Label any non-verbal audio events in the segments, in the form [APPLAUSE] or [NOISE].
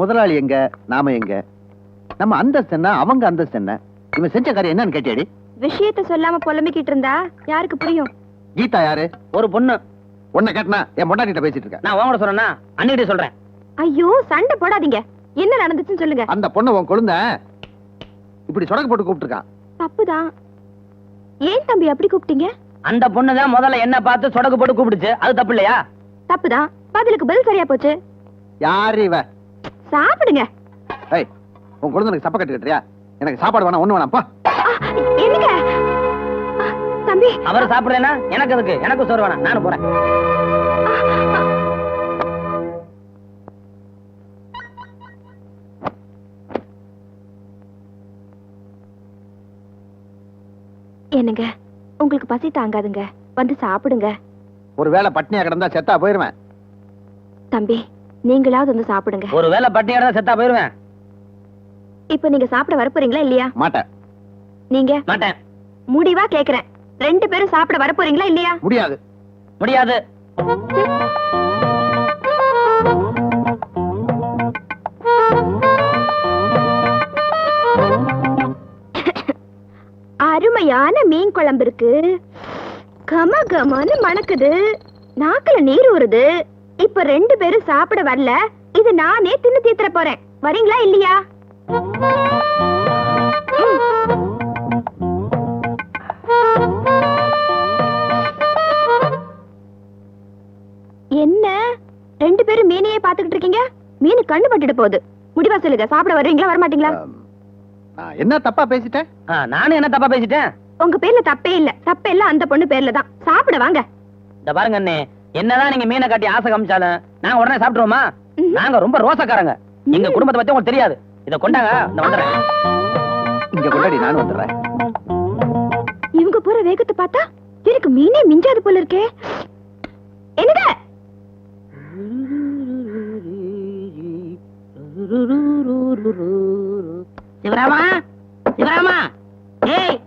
முதலாளி எங்க நாம எங்க? நம்ம அந்தஸ்து என்ன அவங்க அந்தஸ்து என்ன? இவன் செஞ்ச காரியம் என்னன்னு கேட்டியாடி? விஷயத்த சொல்லாம புலம்பிக்கிட்டு இருந்தா யாருக்கு புரியும்? கீதா யாரு? ஒரு பொண்ணு. உன்னை கேட்டனா என் பொண்டாட்டிட்ட பேசிட்டு இருக்க நான் உங்கள்ட்ட சொன்னா அன்னிட்ட சொல்றேன். ஐயோ சண்டை போடாதீங்க. என்ன நடந்துச்சுன்னு சொல்லுங்க. அந்த பொண்ணை உன் கொழுந்த? இப்படி சொடக்கு போட்டு கூப்பிட்டுருக்கான். தப்புதான். ஏன் தம்பி அப்படி கூப்பிட்டீங்க? அந்த பொண்ணு தான் முதல்ல என்ன பார்த்து சொடக்கு போட்டு கூப்பிடுச்சு. அது தப்பு இல்லையா? தப்புதான். பதிலுக்கு பதில் சரியா போச்சு. யாரு இவ? சாப்பிடுங்க. ஏய் உன் குழந்தைக்கு சப்ப கட்டுக்கிட்டியா எனக்கு சாப்பாடு வேணாம் ஒண்ணு வேணாம்ப்பா என்னங்க? தம்பி. அவர் சாப்பிடுறேன்னா எனக்கு அதுக்கு எனக்கு சோறு வேணாம் நானும் போறேன். என்னங்க? உங்களுக்கு பசி தாங்காதுங்க. வந்து சாப்பிடுங்க. ஒருவேளை பட்னியா கிடந்தா செத்தா போயிருவேன். தம்பி நீங்களாவது வந்து சாப்பிடுங்க. ஒரு வேளை பட்டியோட தான் செத்தா போயிருவேன். இப்ப நீங்க சாப்பிட வரப்போறீங்களா இல்லையா? மாட்டேன். நீங்க? மாட்டேன். முடிவா கேக்குறேன். ரெண்டு பேரும் சாப்பிட வரப்போறீங்களா இல்லையா? முடியாது. முடியாது. அருமையான மீன் குழம்பு இருக்கு. கம கமன்னு மணக்குது. நாக்குல நீர் ஊறுது. இப்ப ரெண்டு பேரும் சாப்பிட வரல. இது நானே தின்னு தீத்துற போறேன். வரீங்களா இல்லையா? என்ன? ரெண்டு பேரும் மீனையே பாத்துக்கிட்டு இருக்கீங்க? மீன் கண்ணு பட்டுட்டு போகுது. முடிவா சொல்லுங்க. சாப்பிட வருவீங்களா வரமாட்டீங்களா? என்ன தப்பா பேசிட்டேன்? நானும் என்ன தப்பா பேசிட்டேன்? உங்க பேர்ல தப்பே இல்ல. தப்பே இல்ல அந்த பொண்ணு பேர்ல தான். சாப்பிட வாங்க. இந்த பாருங்க அண்ணே. என்னதான் நீங்க மீனை காட்டி ஆசை காமிச்சாலும் நாங்க உடனே சாப்பிட்டுருவோமா. நாங்க ரொம்ப ரோசக்காரங்க. எங்க குடும்பத்தை பத்தி உங்களுக்கு தெரியாது. இத கொண்டாங்க இந்த வந்துடுறேன். இங்க கொண்டாடி நானும் வந்துடுறேன். இவங்க போற வேகத்தை பார்த்தா எனக்கு மீனே மிஞ்சாது போல இருக்கே. என்னங்க சிவராமா சிவராமா. ஏய்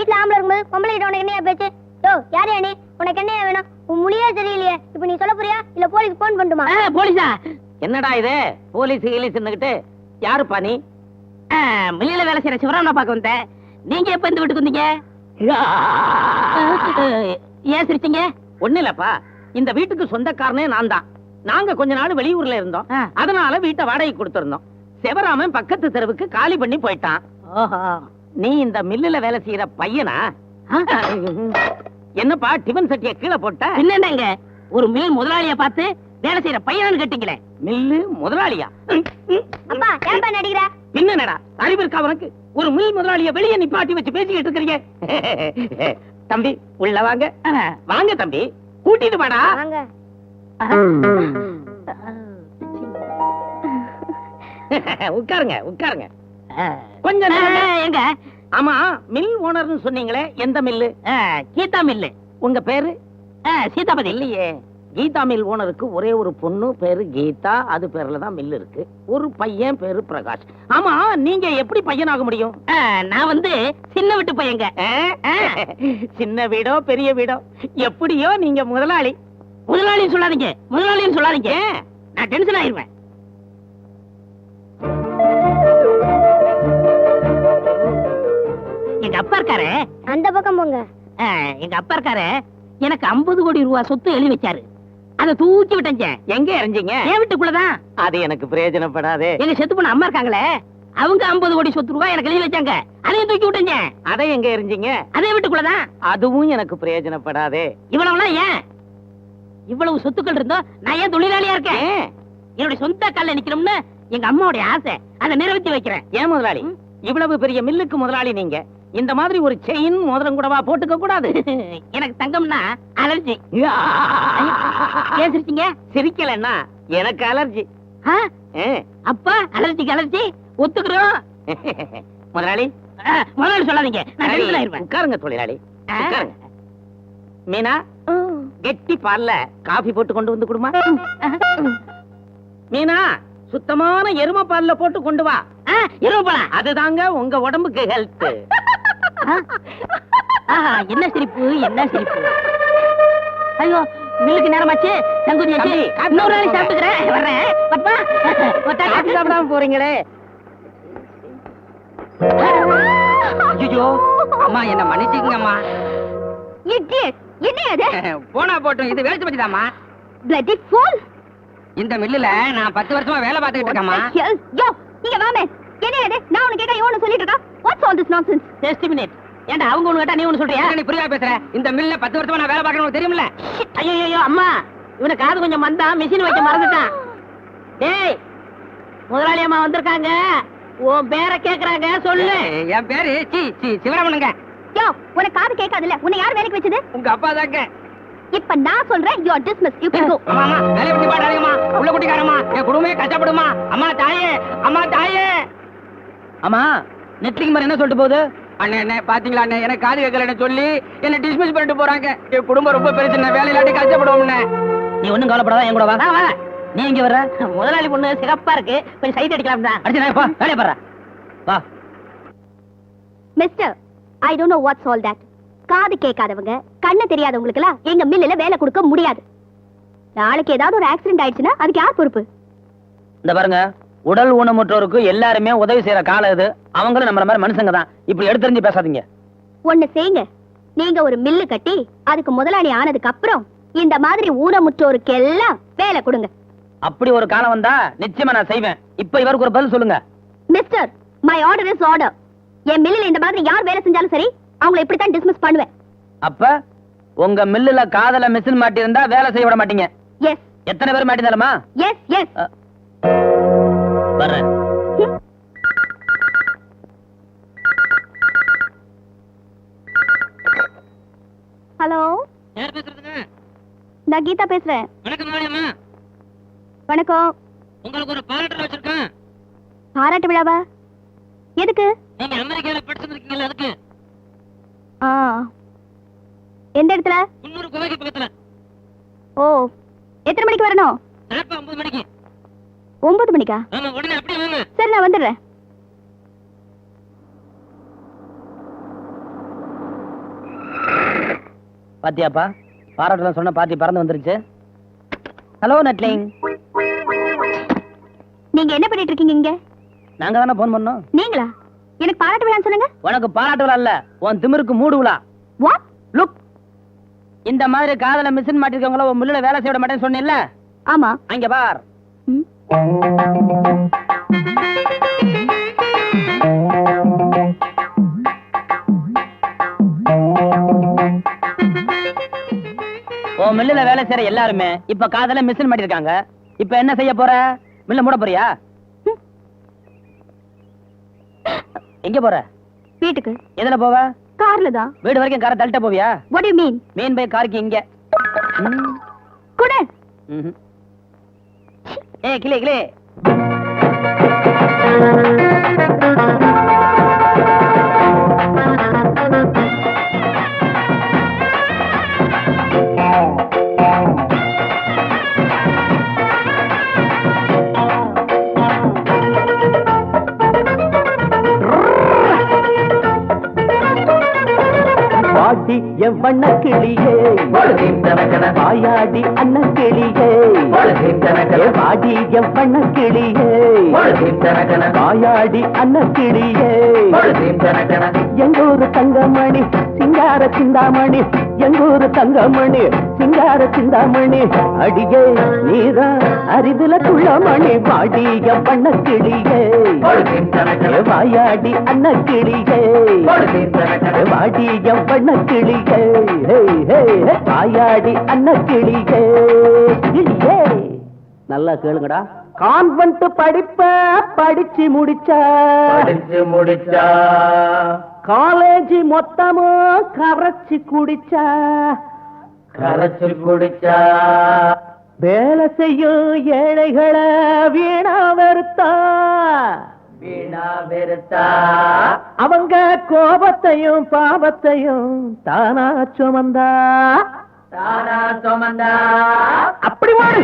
யோ வீட்ல ஆம்பளை இருக்கும்போது பொம்பளை கிட்ட உனக்கு என்னையா பேச்சு? யோ யாரு நீ? உனக்கு என்னையா வேணும்? உன் மொழியே சரியில்லையே. இப்ப நீ சொல்ல போறியா? இல்ல போலீஸ் போன் பண்ணுமா போலீஸா? என்னடா இது? போலீஸ் கீலீஸ் இருந்துகிட்டு. யாருப்பா நீ? மில்லில வேலை செய்யற சிவராமனை பார்க்க வந்தேன் நீங்க எப்ப இந்த வீட்டுக்கு வந்தீங்க? ஏன் சிரிச்சீங்க? ஒண்ணு இல்லப்பா. இந்த வீட்டுக்கு சொந்தக்காரனே நான் தான். நாங்க கொஞ்ச நாள் வெளியூர்ல இருந்தோம். அதனால வீட்டை வாடகை கொடுத்திருந்தோம். சிவராமன் பக்கத்து தெருவுக்கு காலி பண்ணி போயிட்டான். நீ இந்த மில்லுல வேலை செய்யற பையனா? என்னப்பா டிபன் சட்டிய கீழே போட்ட? என்னங்க ஒரு மில் முதலாளிய பார்த்து வேலை செய்யற பையனான்னு கேட்டீங்களே. மில்லு முதலாளியா? அப்பா ஏன்பா நடிக்கிற? என்னடா அறிவு இருக்கா உனக்கு? ஒரு மில் முதலாளிய வெளியே நிப்பாட்டி வச்சு பேசிக்கிட்டு இருக்கிறீங்க. தம்பி உள்ள வாங்க. வாங்க தம்பி. கூட்டிட்டு வாடா. வாங்க. உட்காருங்க உட்காருங்க. கொஞ்ச எங்க? ஆமா மில் ஓனர்னு சொன்னீங்களே எந்த மில்லு? கீதா மில்லு. உங்க பேரு? சீதாபதி. இல்லையே. கீதா மில் ஓனருக்கு ஒரே ஒரு பொண்ணு பேரு கீதா. அது பேர்ல தான் மில் இருக்கு. ஒரு பையன் பேரு பிரகாஷ். ஆமா நீங்க எப்படி பையனாக முடியும்? நான் வந்து சின்ன வீட்டு பையங்க. சின்ன வீடோ பெரிய வீடோ? எப்படியோ நீங்க முதலாளி. முதலாளின்னு சொல்லாதீங்க. முதலாளின்னு சொல்லாதீங்க. நான் டென்ஷன் ஆயிருவேன். எங்க அப்பா இருக்காரு? அந்த பக்கம் போங்க. எங்க அப்பா இருக்காரு? எனக்கு 50 கோடி ரூபாய் சொத்து எழுதி வச்சாரு. அத தூக்கி விட்டேங்க எங்க எறிஞ்சீங்க? என் வீட்டுக்குள்ளதான். அது எனக்கு பிரயோஜனப்படாதே. எங்க செத்து போன அம்மா இருக்காங்களே? அவங்க 50 கோடி சொத்து ரூபாய் எனக்கு எழுதி வச்சாங்க. அதையும் தூக்கி விட்டேங்க அதை எங்க எறிஞ்சீங்க? அதே வீட்டுக்குள்ளதான். அதுவும் எனக்கு பிரயோஜனப்படாதே. இவ்வளவுலாம் ஏன்? இவ்வளவு சொத்துக்கள் இருந்தோ நான் ஏன் தொழிலாளியா இருக்கேன்? என்னுடைய சொந்த கால்ல நிக்கணும்னு எங்க அம்மாவுடைய ஆசை. அதை நிறைவேற்றி வைக்கிறேன். ஏன் முதலாளி? இவ்வளவு பெரிய மில்லுக்கு முதலாளி நீங்க. இந்த மாதிரி ஒரு செயின் மோதிரம் கூடவா போட்டுக்க கூடாது. எனக்கு தங்கம்னா அலர்ஜி ஏன் சிரிச்சீங்க? சிரிக்கலன்னா எனக்கு அலர்ஜி அப்பா அலர்ஜிக்கு அலர்ஜி ஒத்துக்கிறோம். முதலாளி. முதலாளி சொல்லாதீங்க. உட்காருங்க தொழிலாளி. மீனா கெட்டி பால்ல காபி போட்டு கொண்டு வந்து கொடுமா. மீனா சுத்தமான எரும பால்ல போட்டு கொண்டு வா. எரும பாலா? அதுதாங்க உங்க உடம்புக்கு ஹெல்த் என்ன சிரிப்பு என்ன சிரிப்பு? ஐயோ மில்லுக்கு நேரமாச்சு. சங்குதி இன்னொரு நாளைக்கு சாப்பிட்டு சாப்பிட்டுக்கிறேன். வர்றேன். பத்மா ஒத்தா காபி சாப்பிடாம போறீங்களே. ஐயோ அம்மா என்ன மன்னிச்சுக்கங்கம்மா. என்ன அது? போனா போட்டும். இது வேலை வச்சுதாம்மா bloody fool. இந்த மில்லுல நான் பத்து வருஷமா வேலை பார்த்துக்கிட்டு இருக்கேம்மா. நீங்க வாமே. நான் உனக்கு கேட்க இவனு சொல்லிட்டு இருக்கா? What's all this nonsense just minute ஏன்டா அவங்க ஒண்ணு கேட்டா நீ ஒண்ணு சொல்றியா? நீ புரியா பேசுற? இந்த மில்ல பத்து வருஷமா நான் வேலை பார்க்கணும் தெரியுமில்ல? ஐயோ அம்மா. இவன காது கொஞ்சம் மந்தா மிஷின் வைக்க மறந்துட்டான். டேய் முதலாளி அம்மா வந்திருக்காங்க. உன் பேரை கேக்குறாங்க சொல்லு. என் பேரு? சி சி சிவராமனுங்க யோ உனக்கு காது கேட்காதுல்ல. உன்னை யார் வேலைக்கு வச்சது? உங்க அப்பா தாங்க. இப்ப நான் சொல்றேன் you are dismiss you can go அம்மா அம்மா வேலையை விட்டு பாடாதீங்கம்மா. உள்ள குட்டிக்காரம்மா. என் குடும்பமே கஷ்டப்படுமா அம்மா தாயே அம்மா தாயே. அம்மா நெட்லிங் மாதிரி என்ன சொல்லிட்டு போகுது? அண்ணே அண்ணே பாத்தீங்களா அண்ணே? எனக்கு காது கேட்கலன்னு சொல்லி என்ன டிஸ்மிஸ் பண்ணிட்டு போறாங்க. என் குடும்பம் ரொம்ப பெருசு வேலை இல்லாட்டி கஷ்டப்படுவோம்னே நீ ஒண்ணும் கவலைப்படாத என் கூட வா. வா நீ எங்க வர முதலாளி பொண்ணு சிகப்பா இருக்கு. கொஞ்சம் சைட் அடிக்கலாம் தான். அடிச்சு நான் பா. வேலைய பாரு. வா. Mister I don't know what's all that காது கேட்காதவங்க கண்ணு தெரியாதவங்களுக்கு எல்லாம் எங்க மில்லுல வேலை கொடுக்க முடியாது. நாளைக்கு ஏதாவது ஒரு ஆக்சிடென்ட் ஆயிடுச்சுன்னா அதுக்கு யார் பொறுப்பு? இந்த பாருங்க. உடல் ஊனமுற்றோருக்கு எல்லாருமே உதவி செய்யற காலம் இது. அவங்களும் நம்மள மாதிரி மனுஷங்க தான். இப்படி எடுத்தறிஞ்சு பேசாதீங்க. ஒண்ணு செய்யுங்க. நீங்க ஒரு மில்லு கட்டி அதுக்கு முதலாளி ஆனதுக்கு அப்புறம் இந்த மாதிரி ஊனமுற்றோருக்கு எல்லாம் வேலை கொடுங்க. அப்படி ஒரு காலம் வந்தா நிச்சயமா நான் செய்வேன். இப்ப இவருக்கு ஒரு பதில் சொல்லுங்க. Mister my order is order என் மில்லுல இந்த மாதிரி யார் வேலை செஞ்சாலும் சரி அவங்களை இப்படித்தான் டிஸ்மிஸ் பண்ணுவேன். அப்ப உங்க மில்லுல காதல மிஷின் மாட்டி இருந்தா வேலை செய்ய விட மாட்டீங்க? எஸ் எத்தனை பேர் மாட்டிருந்தாலுமா எஸ் எஸ் வர்றேன். ஹலோ? யார் பேசுறதுங்க? நான் கீதா பேசுறேன். வணக்கம் மாரியம்மா. வணக்கம். உங்களுக்கு ஒரு பாராட்டு வச்சிருக்கேன். பாராட்டு விழாவா? எதுக்கு? நீங்க அமெரிக்கால படிச்சிருக்கீங்கல்ல அதுக்கு. ஆ. எந்த இடத்துல? முன்னூறு குவைக்கு பக்கத்துல. ஓ. எத்தனை மணிக்கு வரணும்? சாப்பா ஒன்பது மணிக்கு. ஒன்பது மணிக்கா? ஆமா உடனே அப்படியே வாங்க. சரி நான் வந்துடுறேன். பாத்தியாப்பா பாராட்டுலாம் சொன்ன பாத்தி பறந்து வந்துருச்சு. ஹலோ நட்லிங். நீங்க என்ன பண்ணிட்டு இருக்கீங்க இங்க? நாங்க தானே போன் பண்ணோம். நீங்களா? எனக்கு பாராட்டு விழான்னு சொல்லுங்க. உனக்கு பாராட்டு விழா இல்ல உன் திமிருக்கு மூடு விழா. வாட் லுக் இந்த மாதிரி காதல மிஷின் மாட்டிருக்கவங்கள உன் முள்ளுல வேலை செய்ய விட மாட்டேன்னு சொன்னேன்ல. ஆமா. அங்க பார். உன் மில்லுல வேலை செய்யற எல்லாருமே இப்ப காதல மிஷின் மாட்டிருக்காங்க. இப்ப என்ன செய்ய போற? மில்ல மூட போறியா? எங்க போற? வீட்டுக்கு. எதுல போவ? கார்ல தான். வீடு வரைக்கும் காரை தள்ளிட்ட போவியா? What you mean mean by காருக்கு இங்க. குடு. ஏ கிளே கிளே. வண்ண கிளியே வாயாடி அண்ணன் கிளியே வாடி என் வண்ண கிளியே வாயாடி அண்ணன் கிளியே எங்கூரு தங்கமணி சிங்கார சிந்தாமணி எங்கூரு தங்கமணி சிங்கார சிந்தாமணி அடியே நீரா அரிதுல துள்ளமணி வாடி என் வண்ண கிளியே வாயாடி அண்ணன் கிளியே ஏ வாடி என் வண்ண கிளியே. வாயாடி அண்ணன் கிளியே. கிளியே நல்லா கேளுங்கடா. கான்வென்ட் படிப்ப படிச்சு முடிச்சா. முடிச்சா. காலேஜ் மொத்தமும் கரைச்சு குடிச்சா. கரைச்சு குடிச்சா. வேலை செய்யும் ஏழைகளை வீணா வெறுத்தா. வீணா வெறுத்தா. அவங்க கோபத்தையும் பாவத்தையும் தானா சுமந்தா. அப்படி மாடு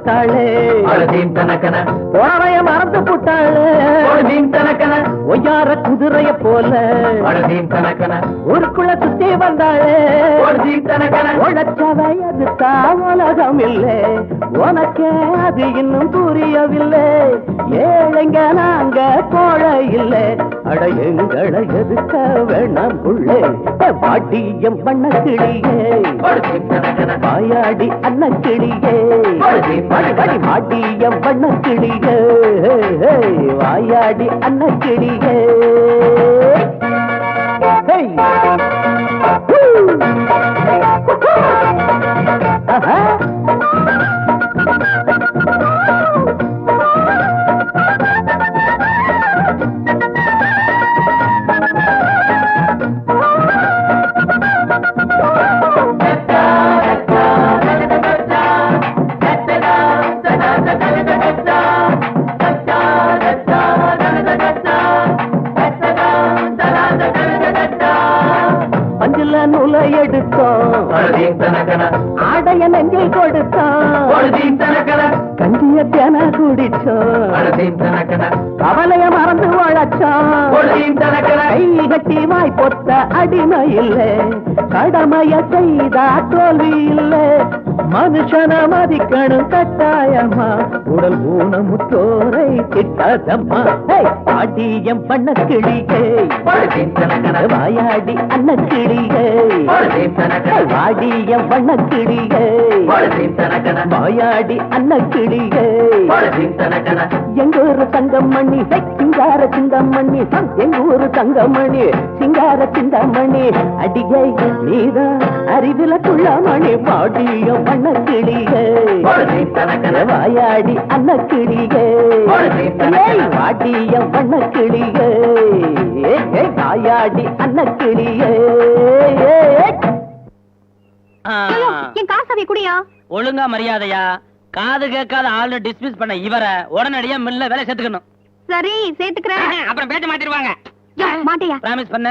புட்டாளே. புறவைய மறந்து புட்டாளே. ஒய்யார குதிரைய போல. ஊருக்குள்ள சுத்தி வந்தாளே. உழைச்ச வயது உலகம் இல்லை உனக்கே அது இன்னும் புரியவில்லை. ஏழைங்க நாங்க கோழை இல்லை அட எங்களை எதுக்க வேணாம் புள்ளே பாட்டியம் பண்ண கிளியே வாயாடி அண்ண கிளியே படி பண்ண கிளியே வாயாடி அண்ண கிளியே ஆடைய நெஞ்சில் கொடுத்தோம் கஞ்சிய தேன குடிச்சோம் கவலைய மறந்து உழைச்சோம் கை கட்டி வாய் பொத்த அடிமை இல்லை. கடமைய செய்தா தோல்வி இல்லை. மனுஷன மதிக்கணும் கட்டாயமா? உடல் ஊனமுற்றோரை திட்டாதம்மா? பாட்டியம் பண்ண கிளியே. வாயாடி அண்ண கிளியே வாடிய வண்ண கிளியே வாயாடி அண்ண கிளியே எங்க ஊரு தங்கமணி சிங்கார சிந்தமணி ஹம், எங்க ஊரு தங்கமணி சிங்கார சிந்தமணி அடிகை நீதான் அறிவில குள்ளமணி பாடிய வண்ண கிளியே வாயாடி அண்ண கிளியே வாடிய வண்ண கிளியே வாயாடி அண்ண கிளியே. என் காசாவை குடியா? ஒழுங்கா மரியாதையா? காது கேட்காத ஆளு டிஸ்மிஸ் பண்ண இவரை உடனடியா மில்ல வேலை சேர்த்துக்கணும். சரி சேர்த்துக்கிறேன். [LAUGHS] அப்புறம் பேச்ச மாத்திருவாங்க மாட்டியா? பிராமிஸ் பண்ண.